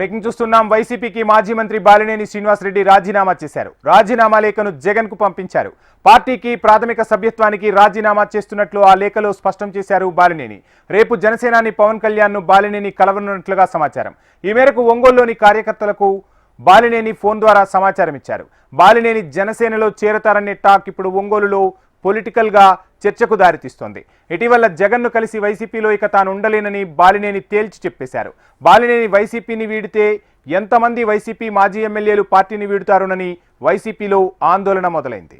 Breaking చూస్తున్నాం. వైసీపీకి మాజీ మంత్రి బాలినేని శ్రీనివాసరెడ్డి రాజీనామా చేశారు. రాజీనామా లేఖను జగన్కు పంపించారు. పార్టీకి ప్రాథమిక సభ్యత్వానికి రాజీనామా చేస్తున్నట్లు ఆ లేఖలో స్పష్టం చేశారు బాలినేని. రేపు జనసేనాని పవన్ కళ్యాణ్ను బాలినేని కలవనున్నట్లుగా సమాచారం. ఈ మేరకు ఒంగోలులోని కార్యకర్తలకు బాలినేని ఫోన్ ద్వారా సమాచారం ఇచ్చారు బాలినేని జనసేనలో చేరతారనే టాక్ ఇప్పుడు ఒంగోలులో పొలిటికల్గా చర్చకు దారితీస్తోంది. ఇటీవల జగన్ను కలిసి వైసీపీలో ఇక తాను ఉండలేనని బాలినేని తేల్చి చెప్పేశారు. బాలినేని వైసీపీని వీడితే ఎంతమంది వైసీపీ మాజీ ఎమ్మెల్యేలు పార్టీని వీడుతారునని వైసీపీలో ఆందోళన మొదలైంది.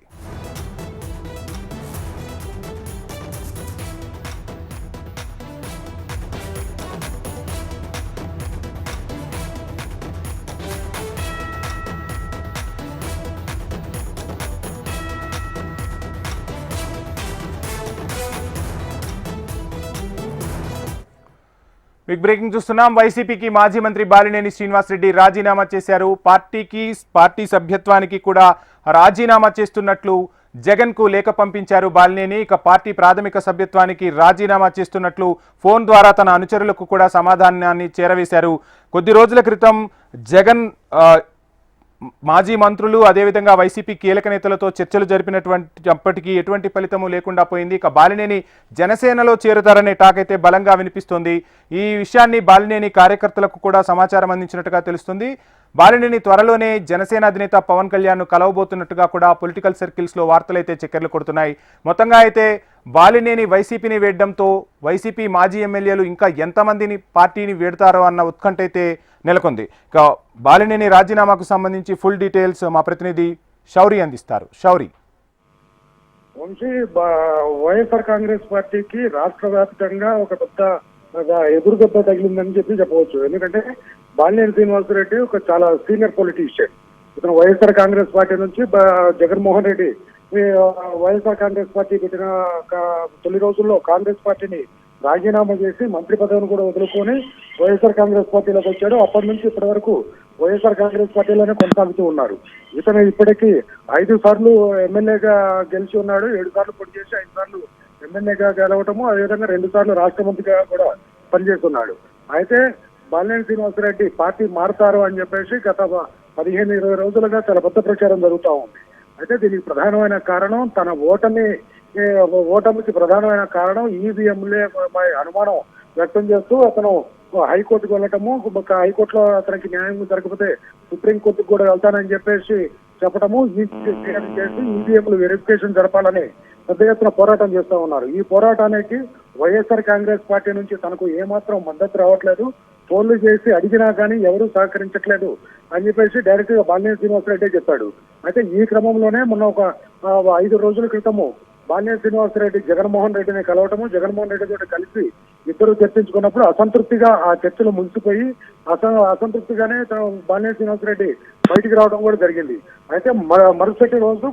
బిగ్ బ్రేకింగ్ చూస్తున్నాం. వైసీపీకి మాజీ మంత్రి బాలినేని శ్రీనివాసరెడ్డి రాజీనామా చేశారు. పార్టీకి పార్టీ సభ్యత్వానికి కూడా రాజీనామా చేస్తున్నట్లు జగన్కు లేఖ పంపించారు బాలినేని. ఇక పార్టీ ప్రాథమిక సభ్యత్వానికి రాజీనామా చేస్తున్నట్లు ఫోన్ ద్వారా తన అనుచరులకు కూడా సమాధానాన్ని చేరవేశారు. కొద్ది రోజుల క్రితం జగన్ మాజీ మంత్రులు అదేవిధంగా వైసీపీ కీలక నేతలతో చర్చలు జరిపినటువంటి అప్పటికీ ఎటువంటి ఫలితము లేకుండా పోయింది. ఇక బాలినేని జనసేనలో చేరుతారనే టాక్ అయితే బలంగా వినిపిస్తోంది. ఈ విషయాన్ని బాలినేని కార్యకర్తలకు కూడా సమాచారం అందించినట్టుగా తెలుస్తుంది. బాలినేని త్వరలోనే జనసేన అధినేత పవన్ కళ్యాణ్ కలవబోతున్నట్టుగా కూడా పొలిటికల్ సర్కిల్స్లో వార్తలైతే చక్కెర్లు కొడుతున్నాయి. మొత్తంగా అయితే బాలినేని వైసీపీని వేయడంతో వైసీపీ మాజీ ఎమ్మెల్యేలు ఇంకా ఎంతమందిని పార్టీని వేడతారో అన్న ఉత్కంఠ అయితే నెలకొంది. ఇక బాలినేని రాజీనామాకు సంబంధించి ఫుల్ డీటెయిల్స్ మా ప్రతినిధి శౌరి అందిస్తారు. శౌరి. వంశీ వైఎస్ఆర్ కాంగ్రెస్ పార్టీకి రాష్ట్ర వ్యాప్తంగా ఒక పెద్ద ఎదురుదెబ్బ తగిలిందని చెప్పి చెప్పవచ్చు. ఎందుకంటే బాలినేని శ్రీనివాసరెడ్డి ఒక చాలా సీనియర్ పొలిటీషియన్. ఇతను వైఎస్ఆర్ కాంగ్రెస్ పార్టీ నుంచి Jaganmohan Reddy YSR Congress party పెట్టిన తొలి రోజుల్లో కాంగ్రెస్ పార్టీని రాజీనామా చేసి మంత్రి పదవిని కూడా వదులుకొని వైఎస్ఆర్ కాంగ్రెస్ పార్టీలోకి వచ్చాడు. అప్పటి నుంచి ఇప్పటి వరకు వైఎస్ఆర్ కాంగ్రెస్ పార్టీలోనే కొనసాగుతూ ఉన్నారు. ఇతను ఇప్పటికీ ఐదు సార్లు ఎమ్మెల్యేగా గెలిచి ఉన్నాడు. ఏడు సార్లు పోటీ చేసి ఐదు సార్లు ఎమ్మెల్యేగా గెలవటము అదేవిధంగా రెండు సార్లు రాష్ట్ర మంత్రిగా కూడా పనిచేస్తున్నాడు. అయితే బాలినేని శ్రీనివాసరెడ్డి పార్టీ మారుతారు అని చెప్పేసి గత పదిహేను ఇరవై రోజులుగా చాలా పెద్ద ప్రచారం జరుగుతూ ఉంది. అయితే దీనికి ప్రధానమైన కారణం తన ఓటమి ఓటమికి ప్రధానమైన కారణం ఈవీఎంలే అనుమానం వ్యక్తం చేస్తూ అతను హైకోర్టుకు వెళ్ళటము ఒక హైకోర్టులో అతనికి న్యాయం జరగకపోతే సుప్రీం కోర్టుకు కూడా వెళ్తానని చెప్పేసి చెప్పటము చేసి ఈవీఎంలు వెరిఫికేషన్ జరపాలని పెద్ద ఎత్తున పోరాటం చేస్తూ ఉన్నారు. ఈ పోరాటానికి వైఎస్ఆర్ కాంగ్రెస్ పార్టీ నుంచి తనకు ఏమాత్రం మద్దతు రావట్లేదు. ఫోన్లు చేసి అడిగినా కానీ ఎవరూ సహకరించట్లేదు అని చెప్పేసి డైరెక్ట్గా బాలినేని శ్రీనివాసరెడ్డి చెప్పాడు. అయితే ఈ క్రమంలోనే మొన్న ఒక ఐదు రోజుల క్రితము బాలినేని శ్రీనివాసరెడ్డి జగన్మోహన్ రెడ్డిని కలవటము జగన్మోహన్ రెడ్డి తోటి కలిసి ఇద్దరు చర్చించుకున్నప్పుడు అసంతృప్తిగా ఆ చర్చలు ముగిసిపోయి అస అసంతృప్తిగానే తన బాలినేని శ్రీనివాసరెడ్డి బయటికి రావడం కూడా జరిగింది. అయితే మ- మరుసటి రోజు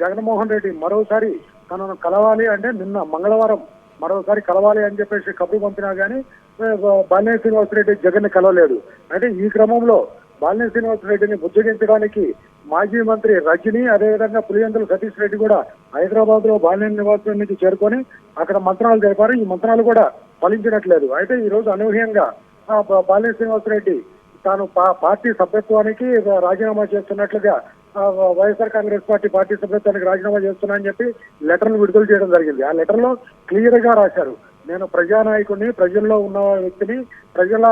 జగన్మోహన్ రెడ్డి మరోసారి తనను కలవాలి అంటే నిన్న మంగళవారం మరోసారి కలవాలి అని చెప్పేసి కబురు పంపినా గానీ ఏ, బాలినేని శ్రీనివాసరెడ్డి జగన్ కలవలేదు. అంటే ఈ క్రమంలో బాలినేని శ్రీనివాసరెడ్డిని బుజ్జగించడానికి మాజీ మంత్రి రజని అదేవిధంగా పులివెందుల సతీష్ రెడ్డి కూడా హైదరాబాద్లో బాలినేని నివాసం నుంచి చేరుకొని అక్కడ మంత్రాలు జరిపారు. ఈ మంత్రాలు కూడా ఫలించినట్లేదు. అయితే ఈ రోజు అనూహ్యంగా ఆ, బా- బాలినేని శ్రీనివాసరెడ్డి తాను పా- పార్టీ సభ్యత్వానికి రాజీనామా చేస్తున్నట్లుగా వైఎస్ఆర్ కాంగ్రెస్ పార్టీ పార్టీ సభ్యత్వానికి రాజీనామా చేస్తున్నా అని చెప్పి లెటర్ను విడుదల చేయడం జరిగింది. ఆ లెటర్లో క్లియర్గా రాశారు. నేను ప్రజానాయకుడిని ప్రజల్లో ఉన్న వ్యక్తిని ప్రజల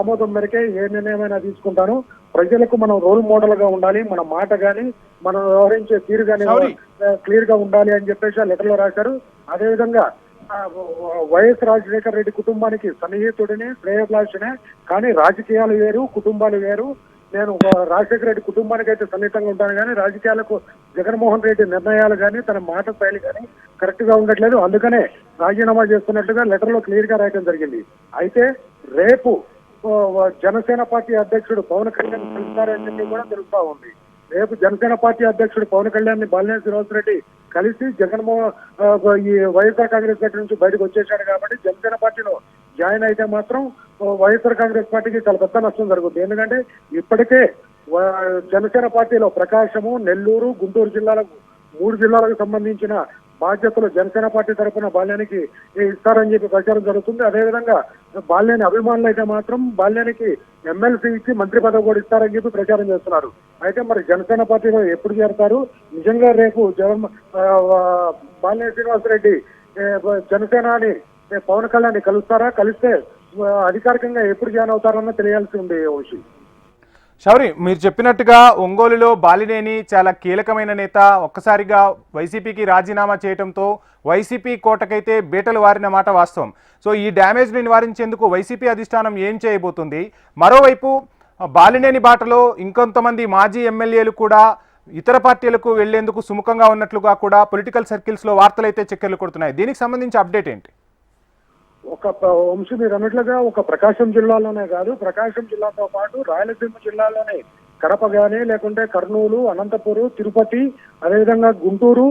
ఆమోదం మేరకే ఏ నిర్ణయమైనా తీసుకుంటాను. ప్రజలకు మనం రోల్ మోడల్గా ఉండాలి మన మాట గాని మనం వ్యవహరించే తీరు గాని. క్లియర్గా ఉండాలి అని చెప్పేసి ఆ లెటర్లో రాశారు. అదేవిధంగా వైఎస్ రాజశేఖర రెడ్డి కుటుంబానికి సన్నిహితుడిని శ్రేయభిలాషినే కానీ రాజకీయాలు వేరు కుటుంబాలు వేరు. నేను రాజశేఖర రెడ్డి కుటుంబానికి అయితే సన్నిహితంగా ఉంటాను కానీ రాజకీయాలకు జగన్మోహన్ రెడ్డి నిర్ణయాలు కానీ తన మాట శైలి కానీ కరెక్ట్గా ఉండట్లేదు. అందుకనే రాజీనామా చేస్తున్నట్టుగా లెటర్లో క్లియర్గా రాయడం జరిగింది. అయితే రేపు జనసేన పార్టీ అధ్యక్షుడు పవన్ కళ్యాణ్ కలుస్తారని చెప్పి కూడా తెలుస్తా ఉంది. రేపు జనసేన పార్టీ అధ్యక్షుడు పవన్ కళ్యాణ్ని బాలినేని శ్రీనివాసరెడ్డి కలిసి జగన్మోహన్ ఈ వైఎస్ఆర్ కాంగ్రెస్ పార్టీ నుంచి బయటకు వచ్చేసాడు కాబట్టి జనసేన పార్టీలో జాయిన్ అయితే మాత్రం వైఎస్ఆర్ కాంగ్రెస్ పార్టీకి చాలా పెద్ద నష్టం జరుగుతుంది ఎందుకంటే ఇప్పటికే వా- జనసేన పార్టీలో ప్రకాశము నెల్లూరు గుంటూరు జిల్లాలకు మూడు జిల్లాలకు సంబంధించిన బాధ్యతలు జనసేన పార్టీ తరఫున బాల్యానికి ఇస్తారని చెప్పి ప్రచారం జరుగుతుంది. అదేవిధంగా బాల్యాని అభిమానులు అయితే మాత్రం బాల్యానికి ఎమ్మెల్సీ ఇచ్చి మంత్రి పదవి కూడా ఇస్తారని చెప్పి ప్రచారం చేస్తున్నారు. అయితే మరి జనసేన పార్టీలో ఎప్పుడు చేరతారు? నిజంగా రేపు జగన్ బాల్య శ్రీనివాసరెడ్డి జనసేనాని పవన్ కళ్యాణ్ కలుస్తారా? కలిస్తే అధికారికంగా ఎప్పుడు జాయిన్ అవుతారన్న తెలియాల్సి ఉంది వంశీ శౌరి మీరు చెప్పినట్టుగా ఒంగోలులో బాలినేని చాలా కీలకమైన నేత. ఒక్కసారిగా వైసీపీకి రాజీనామా చేయడంతో వైసీపీ కోటకైతే బీటలు వారిన మాట వాస్తవం. సో ఈ డ్యామేజ్ని నివారించేందుకు వైసీపీ అధిష్టానం ఏం చేయబోతుంది? మరోవైపు బాలినేని బాటలో ఇంకొంతమంది మాజీ ఎమ్మెల్యేలు కూడా ఇతర పార్టీలకు వెళ్ళేందుకు సుముఖంగా ఉన్నట్లుగా కూడా పొలిటికల్ సర్కిల్స్లో వార్తలైతే చక్కెర్లు కొడుతున్నాయి. దీనికి సంబంధించి అప్డేట్ ఏంటి? ఒక వంశీ మీరు అన్నట్లుగా ఒక ప్రకాశం జిల్లాలోనే కాదు ప్రకాశం జిల్లాతో పాటు రాయలసీమ జిల్లాలోనే కడప కానీ లేకుంటే కర్నూలు అనంతపురం తిరుపతి అదేవిధంగా గుంటూరు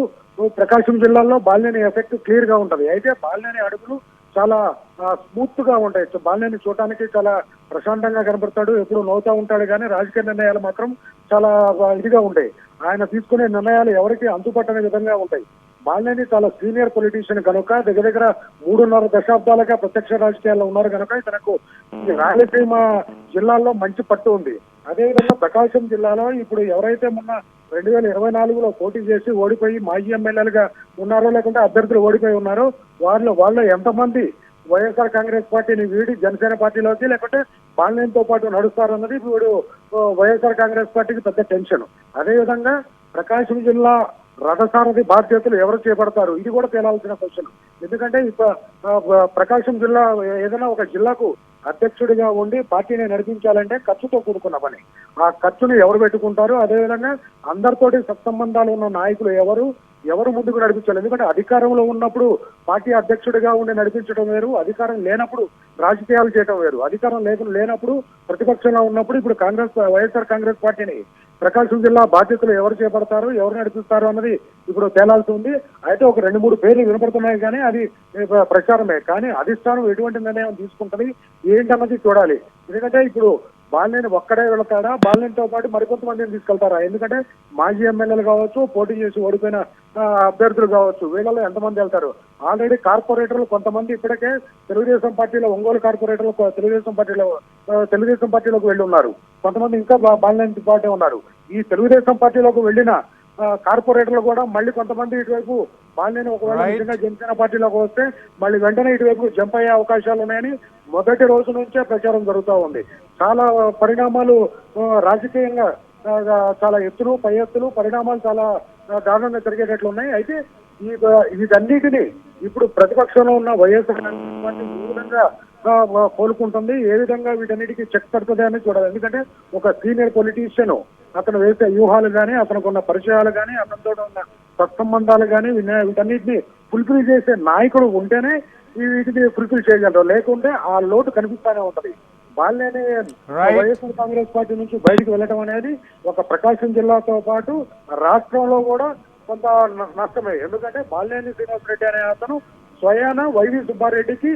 ప్రకాశం జిల్లాల్లో బాలినేని ఎఫెక్ట్ క్లియర్గా ఉంటది. అయితే బాలినేని అడుగులు చాలా స్మూత్గా ఉంటాయి. బాల్యని బాలినేని చూడటానికి చాలా ప్రశాంతంగా కనబడతాడు ఎప్పుడు నవ్వుతా ఉంటాడు కానీ రాజకీయ నిర్ణయాలు మాత్రం చాలా ఇదిగా ఉంటాయి. ఆయన తీసుకునే నిర్ణయాలు ఎవరికి అంతుపట్టని విధంగా ఉంటాయి. బాలినేని చాలా సీనియర్ పొలిటీషియన్ కనుక దగ్గర దగ్గర మూడున్నర దశాబ్దాలుగా ప్రత్యక్ష రాజకీయాల్లో ఉన్నారు కనుక తనకు ఈ రాయలసీమ జిల్లాల్లో మంచి పట్టు ఉంది. అదేవిధంగా ప్రకాశం జిల్లాలో ఇప్పుడు ఎవరైతే మొన్న రెండు వేల ఇరవై నాలుగులో పోటీ చేసి ఓడిపోయి మాజీ ఎమ్మెల్యేలుగా ఉన్నారో లేకుంటే అభ్యర్థులు ఓడిపోయి ఉన్నారో వాళ్ళు వాళ్ళు ఎంతమంది వైఎస్ఆర్ కాంగ్రెస్ పార్టీని వీడి జనసేన పార్టీలోకి లేకుంటే బాలినేనితో పాటు నడుస్తారన్నది ఇప్పుడు వైఎస్ఆర్ కాంగ్రెస్ పార్టీకి పెద్ద టెన్షన్. అదేవిధంగా ప్రకాశం జిల్లా రథసారథి బాధ్యతలు ఎవరు చేపడతారు? ఇది కూడా తేలాల్సిన క్వశ్చన్. ఎందుకంటే ఇప్ప- ప్రకాశం జిల్లా ఏదైనా ఒక జిల్లాకు అధ్యక్షుడిగా ఉండి పార్టీని నడిపించాలంటే ఖర్చుతో కూడుకున్న పని. ఆ ఖర్చును ఎవరు పెట్టుకుంటారు? అదేవిధంగా అందరితోటి సత్సంబంధాలు ఉన్న నాయకులు ఎవరు? ఎవరు ముందుకు నడిపించాలి? ఎందుకంటే అధికారంలో ఉన్నప్పుడు పార్టీ అధ్యక్షుడిగా ఉండి నడిపించడం వేరు అధికారం లేనప్పుడు రాజకీయాలు చేయడం వేరు. అధికారం లేకుండా లేనప్పుడు ప్రతిపక్షంలో ఉన్నప్పుడు ఇప్పుడు కాంగ్రెస్ వైఎస్ఆర్ కాంగ్రెస్ పార్టీని ప్రకాశం జిల్లా బాధ్యతలు ఎవరు చేపడతారు ఎవరు నడిపిస్తారు అన్నది ఇప్పుడు తేలాల్సి ఉంది. అయితే ఒక రెండు మూడు పేర్లు వినపడుతున్నాయి కానీ అది ప్రచారమే. కానీ అధిష్టానం ఎటువంటి నిర్ణయం తీసుకుంటది ఏంటన్నది చూడాలి. ఎందుకంటే ఇప్పుడు బాలినేని ఒక్కడే వెళతాడా? బాలినేనితో పాటు మరికొంతమందిని తీసుకెళ్తారా? ఎందుకంటే మాజీ ఎమ్మెల్యేలు కావచ్చు పోటీ చేసి ఓడిపోయిన అభ్యర్థులు కావచ్చు వీళ్ళలో ఎంతమంది వెళ్తారు? ఆల్రెడీ కార్పొరేటర్లు కొంతమంది ఇప్పటికే తెలుగుదేశం పార్టీలో ఒంగోలు కార్పొరేటర్లు తెలుగుదేశం పార్టీలో తెలుగుదేశం పార్టీలోకి వెళ్ళి ఉన్నారు. కొంతమంది ఇంకా బాలినేని పార్టీ ఉన్నారు. ఈ తెలుగుదేశం పార్టీలోకి వెళ్ళిన కార్పొరేటర్లు కూడా మళ్ళీ కొంతమంది ఇటువైపు బాలినేని ఒకవేళ. నిజంగా జనసేన పార్టీలోకి వస్తే మళ్ళీ వెంటనే ఇటువైపు జంప్ అయ్యే అవకాశాలు ఉన్నాయని మొదటి రోజు నుంచే ప్రచారం జరుగుతూ ఉంది. చాలా పరిణామాలు రాజకీయంగా చాలా ఎత్తులు పై ఎత్తులు పరిణామాలు చాలా దారుణంగా జరిగేటట్లు ఉన్నాయి. అయితే ఈ వీటన్నిటిని ఇప్పుడు ప్రతిపక్షంలో ఉన్న వైఎస్ఆర్ కాంగ్రెస్ పార్టీ ఏ విధంగా కోలుకుంటుంది. ఏ విధంగా వీటన్నిటికీ చెక్ పడుతుంది అని చూడాలి. ఎందుకంటే ఒక సీనియర్ పొలిటీషియన్ అతను వేసే వ్యూహాలు కానీ అతనికి ఉన్న పరిచయాలు కానీ అతనితో ఉన్న సత్సంబంధాలు కానీ వీటన్నిటిని ఫుల్ఫిల్ చేసే నాయకుడు ఉంటేనే ఈ వీటిని ఫుల్ఫిల్ చేయగలరు. లేకుంటే ఆ లోటు కనిపిస్తానే ఉంటది. వాళ్ళని. వైఎస్ఆర్ కాంగ్రెస్ పార్టీ నుంచి బయటికి వెళ్ళడం అనేది ఒక ప్రకాశం జిల్లాతో పాటు రాష్ట్రంలో కూడా కొంత నష్టమే. ఎందుకంటే బాలినేని శ్రీనివాస్ రెడ్డి అనే అతను స్వయాన వైవి సుబ్బారెడ్డికి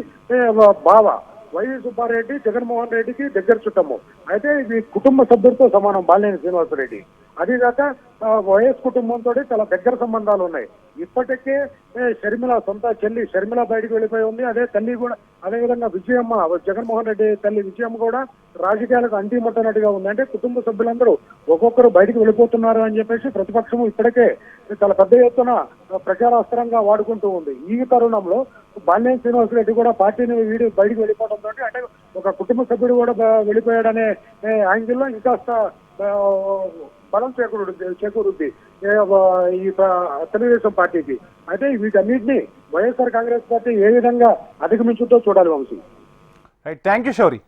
బావ. వైవి సుబ్బారెడ్డి జగన్మోహన్ రెడ్డికి దగ్గర చుట్టము. అయితే ఇది కుటుంబ సభ్యుడితో సమానం బాలినేని శ్రీనివాస్ రెడ్డి. అదిగాక కాక వైఎస్ కుటుంబంతో చాలా దగ్గర సంబంధాలు ఉన్నాయి. ఇప్పటికే షర్మిల సొంత చెల్లి షర్మిల బయటకు వెళ్ళిపోయి ఉంది. అదే తల్లి కూడా అదే విధంగా విజయమ్మ జగన్మోహన్ రెడ్డి తల్లి విజయమ్మ కూడా రాజకీయాలకు అంటి ముట్టనట్టుగా ఉంది. అంటే కుటుంబ సభ్యులందరూ ఒక్కొక్కరు బయటకు వెళ్ళిపోతున్నారు అని చెప్పేసి ప్రతిపక్షం ఇప్పటికే చాలా పెద్ద ఎత్తున ప్రచారాస్త్రంగా వాడుకుంటూ ఉంది. ఈ తరుణంలో బాల్యం శ్రీనివాస్ రెడ్డి కూడా పార్టీని వీడి బయటకు వెళ్ళిపోవడంతో అంటే ఒక కుటుంబ సభ్యుడు కూడా వెళ్ళిపోయాడనే యాంగిల్లో ఇంకా బలం చేకూరుద్ది. చేకూరుద్ది ఈ తెలుగుదేశం పార్టీకి. అయితే వీటన్నిటిని వైఎస్ఆర్ కాంగ్రెస్ పార్టీ ఏ విధంగా అధిగమించుతో చూడాలి వంశీ. Thank you Shouri